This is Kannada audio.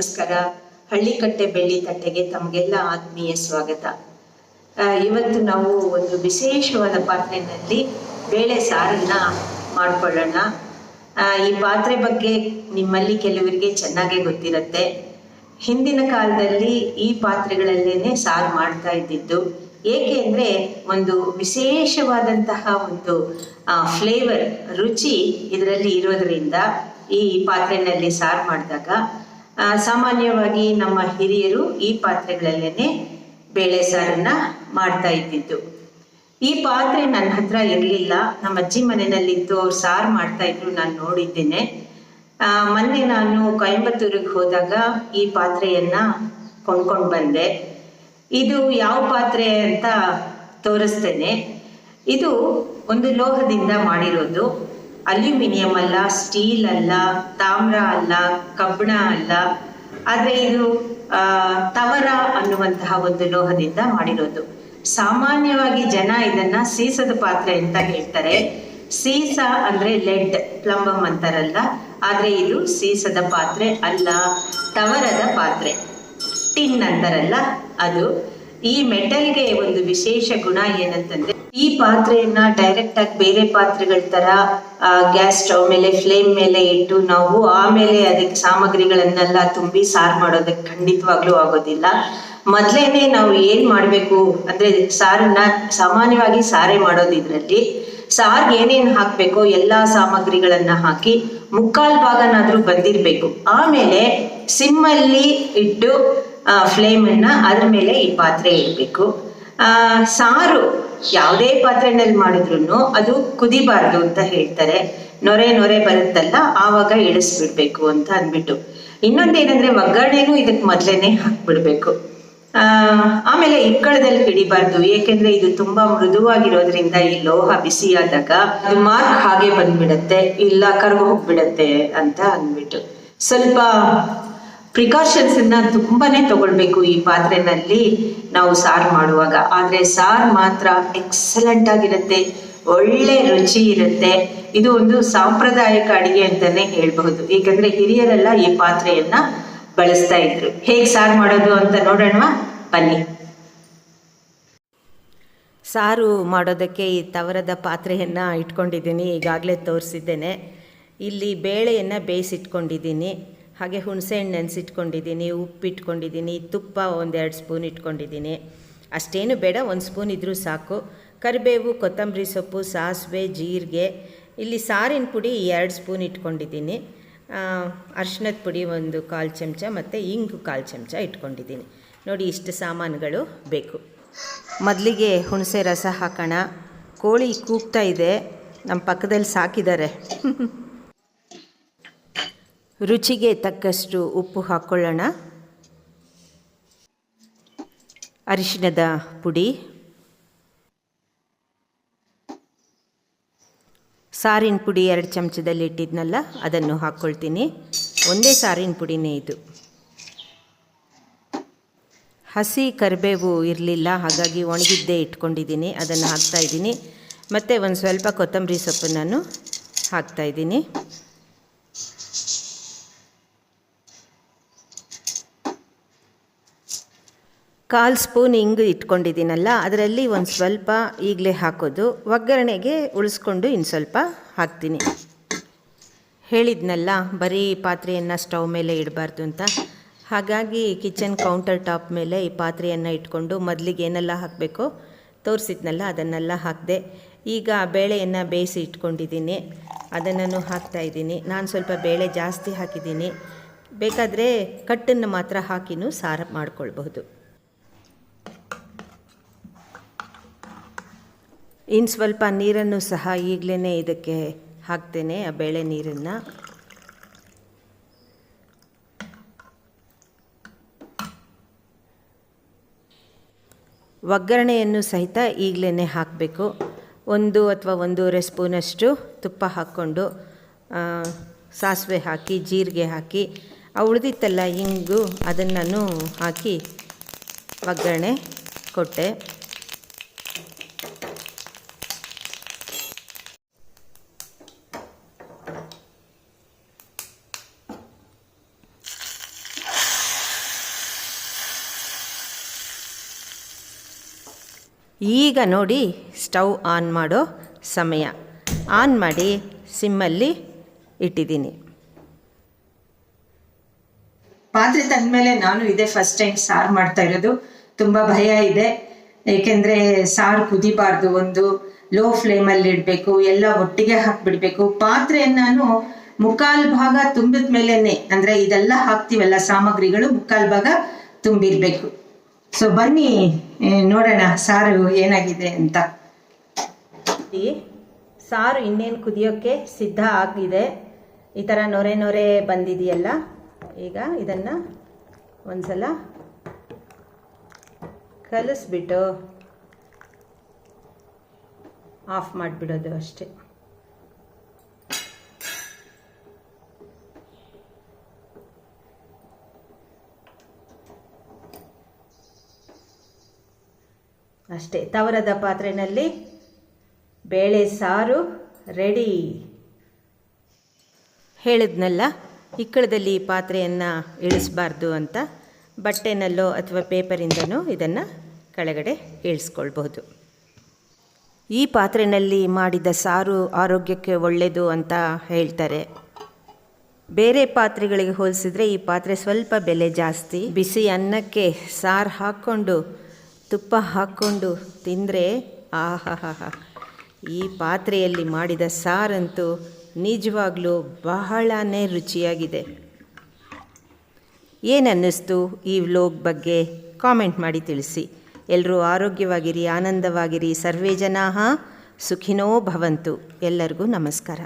ನಮಸ್ಕಾರ. ಹಳ್ಳಿಕಟ್ಟೆ ಬೆಳ್ಳಿ ತಟ್ಟೆಗೆ ತಮಗೆಲ್ಲ ಆತ್ಮೀಯ ಸ್ವಾಗತ. ಇವತ್ತು ನಾವು ಒಂದು ವಿಶೇಷವಾದ ಪಾತ್ರೆಯಲ್ಲಿ ಬೇಳೆ ಸಾರನ್ನ ಮಾಡ್ಕೊಳ್ಳೋಣ. ಈ ಪಾತ್ರೆ ಬಗ್ಗೆ ನಿಮ್ಮಲ್ಲಿ ಕೆಲವರಿಗೆ ಚೆನ್ನಾಗೇ ಗೊತ್ತಿರುತ್ತೆ. ಹಿಂದಿನ ಕಾಲದಲ್ಲಿ ಈ ಪಾತ್ರೆಗಳಲ್ಲೇನೆ ಸಾರು ಮಾಡ್ತಾ ಇದ್ದಿದ್ದು. ಏಕೆ ಅಂದ್ರೆ ಒಂದು ವಿಶೇಷವಾದಂತಹ ಒಂದು ಫ್ಲೇವರ್ ರುಚಿ ಇದರಲ್ಲಿ ಇರೋದ್ರಿಂದ ಈ ಪಾತ್ರೆನಲ್ಲಿ ಸಾರು ಮಾಡಿದಾಗ ಸಾಮಾನ್ಯವಾಗಿ ನಮ್ಮ ಹಿರಿಯರು ಈ ಪಾತ್ರೆಗಳಲ್ಲೇನೆ ಬೇಳೆ ಸಾರನ್ನ ಮಾಡ್ತಾ ಇದ್ದಿದ್ದು. ಈ ಪಾತ್ರೆ ನನ್ನ ಹತ್ರ ಇರಲಿಲ್ಲ. ನಮ್ಮ ಅಜ್ಜಿ ಮನೆಯಲ್ಲಿತ್ತು ಅವ್ರು ಸಾರು ಮಾಡ್ತಾ ಇದ್ರು, ನಾನು ನೋಡಿದ್ದೇನೆ. ಮೊನ್ನೆ ನಾನು ಕೊಯಂಬತ್ತೂರಿಗೆ ಹೋದಾಗ ಈ ಪಾತ್ರೆಯನ್ನ ಕೊಂಡ್ಕೊಂಡು ಬಂದೆ. ಇದು ಯಾವ ಪಾತ್ರೆ ಅಂತ ತೋರಿಸ್ತೇನೆ. ಇದು ಒಂದು ಲೋಹದಿಂದ ಮಾಡಿರೋದು. ಅಲ್ಯೂಮಿನಿಯಂ ಅಲ್ಲ, ಸ್ಟೀಲ್ ಅಲ್ಲ, ತಾಮ್ರ ಅಲ್ಲ, ಕಬ್ಬಿಣ ಅಲ್ಲ. ಆದರೆ ಇದು ತವರ ಅನ್ನುವಂತಹ ಒಂದು ಲೋಹದಿಂದ ಮಾಡಿರೋದು. ಸಾಮಾನ್ಯವಾಗಿ ಜನ ಇದನ್ನ ಸೀಸದ ಪಾತ್ರೆ ಅಂತ ಹೇಳ್ತಾರೆ. ಸೀಸ ಅಂದ್ರೆ ಲೆಡ್ ಪ್ಲಂಬಮ್ ಅಂತಾರಲ್ಲ. ಆದ್ರೆ ಇದು ಸೀಸದ ಪಾತ್ರೆ ಅಲ್ಲ, ತವರದ ಪಾತ್ರೆ. ಟಿನ್ ಅಂತಾರಲ್ಲ ಅದು. ಈ ಮೆಟಲ್ಗೆ ಒಂದು ವಿಶೇಷ ಗುಣ ಏನಂತಂದ್ರೆ, ಈ ಪಾತ್ರೆಯನ್ನ ಡೈರೆಕ್ಟ್ ಆಗಿ ಬೇರೆ ಪಾತ್ರೆಗಳ ತರ ಗ್ಯಾಸ್ ಸ್ಟವ್ ಮೇಲೆ ಫ್ಲೇಮ್ ಮೇಲೆ ಇಟ್ಟು ನಾವು ಆಮೇಲೆ ಅದಕ್ಕೆ ಸಾಮಗ್ರಿಗಳನ್ನೆಲ್ಲ ತುಂಬಿ ಸಾರು ಮಾಡೋದಕ್ಕೆ ಖಂಡಿತವಾಗ್ಲೂ ಆಗೋದಿಲ್ಲ. ಮೊದಲೇನೆ ನಾವು ಏನ್ ಮಾಡಬೇಕು ಅಂದ್ರೆ ಸಾರನ್ನ ಸಾಮಾನ್ಯವಾಗಿ ಸಾರೆ ಮಾಡೋದು ಇದ್ರಲ್ಲಿ ಸಾರ್ಗೆ ಏನೇನು ಹಾಕ್ಬೇಕೋ ಎಲ್ಲಾ ಸಾಮಗ್ರಿಗಳನ್ನ ಹಾಕಿ ಮುಕ್ಕಾಲ್ ಭಾಗನಾದ್ರೂ ಬಂದಿರ್ಬೇಕು. ಆಮೇಲೆ ಸಿಮ್ಮಲ್ಲಿ ಇಟ್ಟು ಫ್ಲೇಮ್ ಅನ್ನ ಅದ್ರ ಮೇಲೆ ಈ ಪಾತ್ರೆ ಇಡಬೇಕು. ಸಾರು ಯಾವುದೇ ಪಾತ್ರೆನಲ್ಲಿ ಮಾಡಿದ್ರು ಅದು ಕುದಿಬಾರ್ದು ಅಂತ ಹೇಳ್ತಾರೆ. ನೊರೆ ನೊರೆ ಬರುತ್ತಲ್ಲ, ಆವಾಗ ಇಳಿಸ್ಬಿಡ್ಬೇಕು ಅಂತ ಅಂದ್ಬಿಟ್ಟು. ಇನ್ನೊಂದೇನಂದ್ರೆ ಒಗ್ಗರಣೆನೂ ಇದಕ್ಕೆ ಮೊದ್ಲೇನೆ ಹಾಕ್ಬಿಡ್ಬೇಕು. ಆ, ಆಮೇಲೆ ಇಕ್ಕಳದಲ್ಲಿ ಹಿಡಿಬಾರ್ದು, ಏಕೆಂದ್ರೆ ಇದು ತುಂಬಾ ಮೃದುವಾಗಿರೋದ್ರಿಂದ ಈ ಲೋಹ ಬಿಸಿಯಾದಾಗ ಅದು ಮಾರ್ಕ್ ಹಾಗೆ ಬಂದ್ಬಿಡತ್ತೆ, ಇಲ್ಲ ಕರ್ಗು ಹೋಗ್ಬಿಡತ್ತೆ ಅಂತ ಅಂದ್ಬಿಟ್ಟು. ಸ್ವಲ್ಪ ಪ್ರಿಕಾಷನ್ಸ್ ಅನ್ನ ತುಂಬಾನೇ ತಗೊಳ್ಬೇಕು ಈ ಪಾತ್ರೆನಲ್ಲಿ ನಾವು ಸಾರು ಮಾಡುವಾಗ. ಆದ್ರೆ ಸಾರು ಮಾತ್ರ ಎಕ್ಸಲೆಂಟ್ ಆಗಿರುತ್ತೆ, ಒಳ್ಳೆ ರುಚಿ ಇರುತ್ತೆ. ಇದು ಒಂದು ಸಾಂಪ್ರದಾಯಿಕ ಅಡಿಗೆ ಅಂತಾನೆ ಹೇಳ್ಬಹುದು. ಏಕೆಂದರೆ ಹಿರಿಯರೆಲ್ಲ ಈ ಪಾತ್ರೆಯನ್ನ ಬಳಸ್ತಾ ಇದ್ರು. ಹೇಗ್ ಸಾರು ಮಾಡೋದು ಅಂತ ನೋಡೋಣ ಬನ್ನಿ. ಸಾರು ಮಾಡೋದಕ್ಕೆ ಈ ತವರದ ಪಾತ್ರೆಯನ್ನು ಇಟ್ಕೊಂಡಿದ್ದೀನಿ, ಈಗಾಗಲೇ ತೋರಿಸಿದ್ದೇನೆ. ಇಲ್ಲಿ ಬೇಳೆಯನ್ನು ಬೇಯಿಸಿಟ್ಕೊಂಡಿದ್ದೀನಿ. ಹಾಗೆ ಹುಣಸೆಹಣ್ಣು ನೆನೆಸಿಟ್ಕೊಂಡಿದ್ದೀನಿ, ಉಪ್ಪು ಇಟ್ಕೊಂಡಿದ್ದೀನಿ, ತುಪ್ಪ ಒಂದೆರಡು ಸ್ಪೂನ್ ಇಟ್ಕೊಂಡಿದ್ದೀನಿ. ಅಷ್ಟೇನು ಬೇಡ, ಒಂದು ಸ್ಪೂನ್ ಇದ್ದರೂ ಸಾಕು. ಕರಿಬೇವು, ಕೊತ್ತಂಬರಿ ಸೊಪ್ಪು, ಸಾಸಿವೆ, ಜೀರಿಗೆ, ಇಲ್ಲಿ ಸಾರಿನ ಪುಡಿ ಎರಡು ಸ್ಪೂನ್ ಇಟ್ಕೊಂಡಿದ್ದೀನಿ. ಅರ್ಶಿನದ ಪುಡಿ ಒಂದು ಕಾಲು ಚಮಚ ಮತ್ತು ಇಂಗು ಕಾಲು ಚಮಚ ಇಟ್ಕೊಂಡಿದ್ದೀನಿ. ನೋಡಿ ಇಷ್ಟು ಸಾಮಾನುಗಳು ಬೇಕು. ಮೊದಲಿಗೆ ಹುಣಸೆ ರಸ ಹಾಕೋಣ. ಕೋಳಿ ಕೂಗ್ತಾ ಇದೆ. ನಮ್ಮ ಪಕ್ಕದಲ್ಲಿ ಸಾಕಿದ್ದಾರೆ ರುಚಿಗೆ ತಕ್ಕಷ್ಟು ಉಪ್ಪು ಹಾಕ್ಕೊಳ್ಳೋಣ ಅರಿಶಿಣದ ಪುಡಿ. ಸಾರಿನ ಪುಡಿ ಎರಡು ಚಮಚದಲ್ಲಿ ಇಟ್ಟಿದ್ನಲ್ಲ, ಅದನ್ನು ಹಾಕ್ಕೊಳ್ತೀನಿ ಒಂದೇ ಸಾರಿನ ಪುಡಿನೇ ಇದು. ಹಸಿ ಕರಿಬೇವು ಇರಲಿಲ್ಲ, ಹಾಗಾಗಿ ಒಣಗಿದ್ದೇ ಇಟ್ಕೊಂಡಿದ್ದೀನಿ, ಅದನ್ನು ಹಾಕ್ತಾಯಿದ್ದೀನಿ ಮತ್ತು ಒಂದು ಸ್ವಲ್ಪ ಕೊತ್ತಂಬರಿ ಸೊಪ್ಪು ನಾನು ಹಾಕ್ತಾಯಿದ್ದೀನಿ ಕಾಲು ಸ್ಪೂನ್ ಇಂಗು ಇಟ್ಕೊಂಡಿದ್ದೀನಲ್ಲ, ಅದರಲ್ಲಿ ಒಂದು ಸ್ವಲ್ಪ ಈಗಲೇ ಹಾಕೋದು. ಒಗ್ಗರಣೆಗೆ ಉಳಿಸ್ಕೊಂಡು ಇನ್ನು ಸ್ವಲ್ಪ ಹಾಕ್ತೀನಿ. ಹೇಳಿದ್ನಲ್ಲ, ಬರೀ ಪಾತ್ರೆಯನ್ನು ಸ್ಟವ್ ಮೇಲೆ ಇಡಬಾರ್ದು ಅಂತ. ಹಾಗಾಗಿ ಕಿಚನ್ ಕೌಂಟರ್ ಟಾಪ್ ಮೇಲೆ ಈ ಪಾತ್ರೆಯನ್ನು ಇಟ್ಕೊಂಡು ಮೊದಲಿಗೆ ಏನೆಲ್ಲ ಹಾಕಬೇಕು ತೋರಿಸಿದ್ನಲ್ಲ, ಅದನ್ನೆಲ್ಲ ಹಾಕಿದೆ. ಈಗ ಬೇಳೆಯನ್ನು ಬೇಯಿಸಿ ಇಟ್ಕೊಂಡಿದ್ದೀನಿ. ಅದನ್ನು ಹಾಕ್ತಾಯಿದ್ದೀನಿ ನಾನು ಸ್ವಲ್ಪ ಬೇಳೆ ಜಾಸ್ತಿ ಹಾಕಿದ್ದೀನಿ. ಬೇಕಾದರೆ ಕಟ್ಟನ್ನು ಮಾತ್ರ ಹಾಕಿನೂ ಸಾರು ಮಾಡ್ಕೊಳ್ಬಹುದು. ಇನ್ನು ಸ್ವಲ್ಪ ನೀರನ್ನು ಸಹ ಈಗಲೇ ಇದಕ್ಕೆ ಹಾಕ್ತೇನೆ, ಆ ಬೇಳೆ ನೀರನ್ನು. ಒಗ್ಗರಣೆಯನ್ನು ಸಹಿತ ಈಗಲೇ ಹಾಕಬೇಕು. ಒಂದು ಅಥವಾ ಒಂದೂವರೆ ಸ್ಪೂನಷ್ಟು ತುಪ್ಪ ಹಾಕ್ಕೊಂಡು ಸಾಸಿವೆ ಹಾಕಿ, ಜೀರಿಗೆ ಹಾಕಿ, ಆ ಉಳಿದಿತ್ತಲ್ಲ ಇಂಗು ಅದನ್ನು ಹಾಕಿ ಒಗ್ಗರಣೆ ಕೊಟ್ಟೆ. ಈಗ ನೋಡಿ ಸ್ಟವ್ ಆನ್ ಮಾಡೋ ಸಮಯ. ಆನ್ ಮಾಡಿ ಸಿಮ್ಮಲ್ಲಿ ಇಟ್ಟಿದ್ದೀನಿ. ಪಾತ್ರೆ ತಂದ್ಮೇಲೆ ನಾನು ಇದೇ ಫಸ್ಟ್ ಟೈಮ್ ಸಾರು ಮಾಡ್ತಾ ಇರೋದು. ತುಂಬಾ ಭಯ ಇದೆ. ಏಕೆಂದರೆ ಸಾರು ಕುದಿಬಾರ್ದು. ಒಂದು ಲೋ ಫ್ಲೇಮಲ್ಲಿ ಇಡಬೇಕು, ಎಲ್ಲ ಒಟ್ಟಿಗೆ ಹಾಕ್ಬಿಡ್ಬೇಕು. ಪಾತ್ರೆ ನಾನು ಮುಕ್ಕಾಲ್ ಭಾಗ ತುಂಬಿದ ಮೇಲೇನೆ, ಅಂದ್ರೆ ಇದೆಲ್ಲ ಹಾಕ್ತಿವಲ್ಲ ಸಾಮಗ್ರಿಗಳು ಮುಕ್ಕಾಲ್ ಭಾಗ ತುಂಬಿರಬೇಕು. ಸೊ ಬನ್ನಿ. ನೋಡೋಣ, ಸಾರು ಏನಾಗಿದೆ ಅಂತ. ಸಾರು ಇನ್ನೇನು ಕುದಿಯೋಕ್ಕೆ ಸಿದ್ಧ ಆಗಿದೆ. ಈ ಥರ ನೊರೆ ನೊರೆ ಬಂದಿದೆಯಲ್ಲ, ಈಗ ಇದನ್ನು ಒಂದ್ಸಲ ಕಲಿಸ್ಬಿಟ್ಟು ಆಫ್ ಮಾಡಿಬಿಡೋದು ಅಷ್ಟೇ. ಅಷ್ಟೇ, ತವರದ ಪಾತ್ರೆಯಲ್ಲಿ ಬೇಳೆ ಸಾರು ರೆಡಿ ಹೇಳಿದ್ನಲ್ಲ, ಇಕ್ಕಳದಲ್ಲಿ ಪಾತ್ರೆಯನ್ನು ಇಳಿಸಬಾರ್ದು ಅಂತ. ಬಟ್ಟೆನಲ್ಲೋ ಅಥವಾ ಪೇಪರಿಂದನೋ ಇದನ್ನು ಕೆಳಗಡೆ ಇಳಿಸ್ಕೊಳ್ಬಹುದು. ಈ ಪಾತ್ರೆಯಲ್ಲಿ ಮಾಡಿದ ಸಾರು ಆರೋಗ್ಯಕ್ಕೆ ಒಳ್ಳೆಯದು ಅಂತ ಹೇಳ್ತಾರೆ. ಬೇರೆ ಪಾತ್ರೆಗಳಿಗೆ ಹೋಲಿಸಿದ್ರೆ ಈ ಪಾತ್ರೆ ಸ್ವಲ್ಪ ಬೆಲೆ ಜಾಸ್ತಿ. ಬಿಸಿ ಅನ್ನಕ್ಕೆ ಸಾರು ಹಾಕ್ಕೊಂಡು ತುಪ್ಪ ಹಾಕ್ಕೊಂಡು ತಿಂದರೆ ಆಹಾಹಾ ಈ ಪಾತ್ರೆಯಲ್ಲಿ ಮಾಡಿದ ಸಾರಂತೂ ನಿಜವಾಗ್ಲೂ ಬಹಳನೇ ರುಚಿಯಾಗಿದೆ. ಏನನ್ನಿಸ್ತು ಈ ವ್ಲೋಗ್ ಬಗ್ಗೆ ಕಾಮೆಂಟ್ ಮಾಡಿ ತಿಳಿಸಿ. ಎಲ್ಲರೂ ಆರೋಗ್ಯವಾಗಿರಿ, ಆನಂದವಾಗಿರಿ. ಸರ್ವೇ ಜನಾಹ ಸುಖಿನೋ ಭವಂತು. ಎಲ್ಲರಿಗೂ ನಮಸ್ಕಾರ.